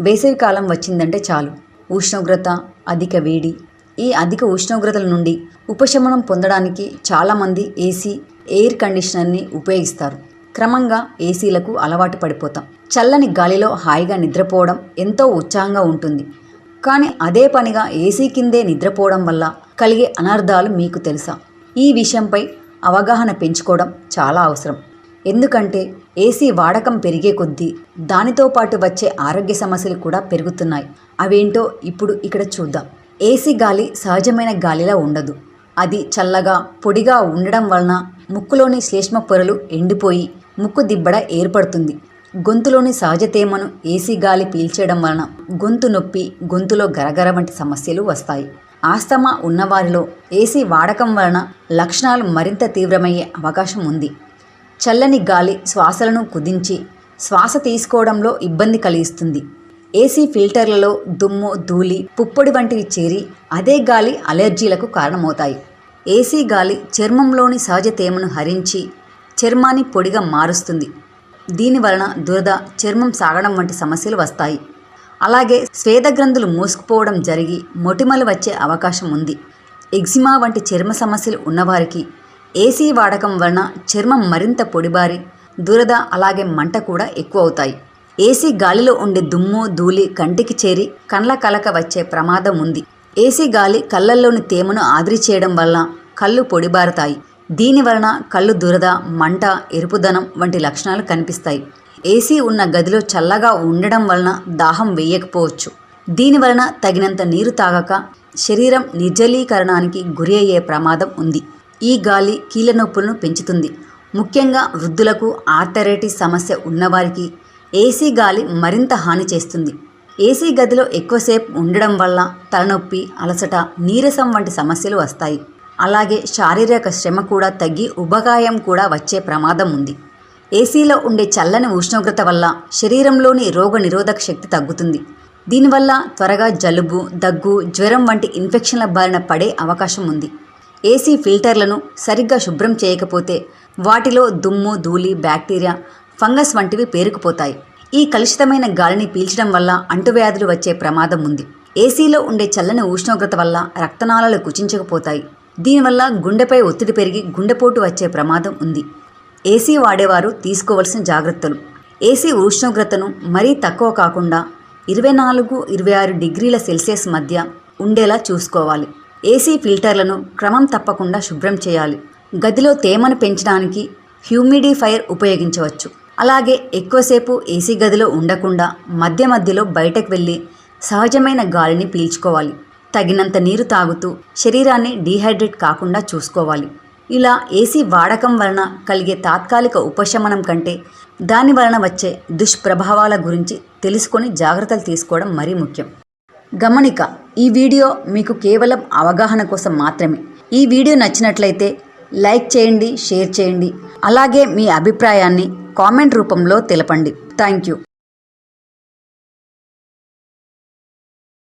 వేసవికాలం వచ్చిందంటే చాలు. ఉష్ణోగ్రత అధిక వేడి. ఈ అధిక ఉష్ణోగ్రతల నుండి ఉపశమనం పొందడానికి చాలామంది ఏసీ ఎయిర్ కండిషనర్ని ఉపయోగిస్తారు. క్రమంగా ఏసీలకు అలవాటు పడిపోతాం. చల్లని గాలిలో హాయిగా నిద్రపోవడం ఎంతో ఉత్సాహంగా ఉంటుంది. కానీ అదే పనిగా ఏసీ కిందే నిద్రపోవడం వల్ల కలిగే అనర్థాలు మీకు తెలుసా? ఈ విషయంపై అవగాహన పెంచుకోవడం చాలా అవసరం. ఎందుకంటే ఏసీ వాడకం పెరిగే కొద్దీ దానితో పాటు వచ్చే ఆరోగ్య సమస్యలు కూడా పెరుగుతున్నాయి. అవేంటో ఇప్పుడు ఇక్కడ చూద్దాం. ఏసీ గాలి సహజమైన గాలిలా ఉండదు. అది చల్లగా పొడిగా ఉండడం వలన ముక్కులోని శ్లేష్మ పొరలు ఎండిపోయి ముక్కు దిబ్బడ ఏర్పడుతుంది. గొంతులోని సహజ తేమను ఏసీ గాలి పీల్చేయడం వలన గొంతు నొప్పి గొంతులో గరగర వంటి సమస్యలు వస్తాయి. ఆస్తమా ఉన్నవారిలో ఏసీ వాడకం వలన లక్షణాలు మరింత తీవ్రమయ్యే అవకాశం ఉంది. చల్లని గాలి శ్వాసలను కుదించి శ్వాస తీసుకోవడంలో ఇబ్బంది కలిగిస్తుంది. ఏసీ ఫిల్టర్లలో దుమ్ము ధూళి పుప్పొడి వంటివి చేరి అదే గాలి అలెర్జీలకు కారణమవుతాయి. ఏసీ గాలి చర్మంలోని సహజ తేమను హరించి చర్మాన్ని పొడిగా మారుస్తుంది. దీని వలన దురద చర్మం సాగడం వంటి సమస్యలు వస్తాయి. అలాగే స్వేదగ్రంథులు మూసుకుపోవడం జరిగి మొటిమలు వచ్చే అవకాశం ఉంది. ఎగ్జిమా వంటి చర్మ సమస్యలు ఉన్నవారికి ఏసీ వాడకం వలన చర్మం మరింత పొడిబారి దురద అలాగే మంట కూడా ఎక్కువ అవుతాయి ఏసీ గాలిలో ఉండే దుమ్ము ధూళి కంటికి చేరి కండ్ల కలక వచ్చే ప్రమాదం ఉంది. ఏసీ గాలి కళ్ళల్లోని తేమను ఆదిరి చేయడం వల్ల కళ్ళు పొడిబారుతాయి. దీని వలన కళ్ళు దురద మంట ఎరుపుదనం వంటి లక్షణాలు కనిపిస్తాయి. ఏసీ ఉన్న గదిలో చల్లగా ఉండడం వలన దాహం వేయకపోవచ్చు. దీని వలన తగినంత నీరు తాగక శరీరం నిర్జలీకరణానికి గురి అయ్యే ప్రమాదం ఉంది. ఈ గాలి కీళ్ళ నొప్పులను పెంచుతుంది. ముఖ్యంగా వృద్ధులకు ఆర్థరైటిస్ సమస్య ఉన్నవారికి ఏసీ గాలి మరింత హాని చేస్తుంది. ఏసీ గదిలో ఎక్కువసేపు ఉండడం వల్ల తలనొప్పి అలసట నీరసం వంటి సమస్యలు వస్తాయి. అలాగే శారీరక శ్రమ కూడా తగ్గి ఉబకాయం కూడా వచ్చే ప్రమాదం ఉంది. ఏసీలో ఉండే చల్లని ఉష్ణోగ్రత వల్ల శరీరంలోని రోగ నిరోధక శక్తి తగ్గుతుంది. దీనివల్ల త్వరగా జలుబు దగ్గు జ్వరం వంటి ఇన్ఫెక్షన్ల బారిన పడే అవకాశం ఉంది. ఏసీ ఫిల్టర్లను సరిగ్గా శుభ్రం చేయకపోతే వాటిలో దుమ్ము ధూళి బ్యాక్టీరియా ఫంగస్ వంటివి పేరుకుపోతాయి. ఈ కలుషితమైన గాలిని పీల్చడం వల్ల అంటువ్యాధులు వచ్చే ప్రమాదం ఉంది. ఏసీలో ఉండే చల్లని ఉష్ణోగ్రత వల్ల రక్తనాళాలు కుచించకపోతాయి. దీనివల్ల గుండెపై ఒత్తిడి పెరిగి గుండెపోటు వచ్చే ప్రమాదం ఉంది. ఏసీ వాడేవారు తీసుకోవలసిన జాగ్రత్తలు. ఏసీ ఉష్ణోగ్రతను మరీ తక్కువ కాకుండా ఇరవై నాలుగు ఇరవై ఆరు డిగ్రీల సెల్సియస్ మధ్య ఉండేలా చూసుకోవాలి. ఏసీ ఫిల్టర్లను క్రమం తప్పకుండా శుభ్రం చేయాలి. గదిలో తేమను పెంచడానికి హ్యూమిడిఫైర్ ఉపయోగించవచ్చు. అలాగే ఎక్కువసేపు ఏసీ గదిలో ఉండకుండా మధ్య మధ్యలో బయటకు వెళ్ళి సహజమైన గాలిని పీల్చుకోవాలి. తగినంత నీరు తాగుతూ శరీరాన్ని డీహైడ్రేట్ కాకుండా చూసుకోవాలి. ఇలా ఏసీ వాడకం వలన కలిగే తాత్కాలిక ఉపశమనం కంటే దాని వలన వచ్చే దుష్ప్రభావాల గురించి తెలుసుకొని జాగ్రత్తలు తీసుకోవడం మరీ ముఖ్యం. గమనిక ఈ వీడియో మీకు కేవలం అవగాహన కోసం మాత్రమే. ఈ వీడియో నచ్చినట్లయితే లైక్ చేయండి షేర్ చేయండి. అలాగే మీ అభిప్రాయాన్ని కామెంట్ రూపంలో తెలపండి. Thank you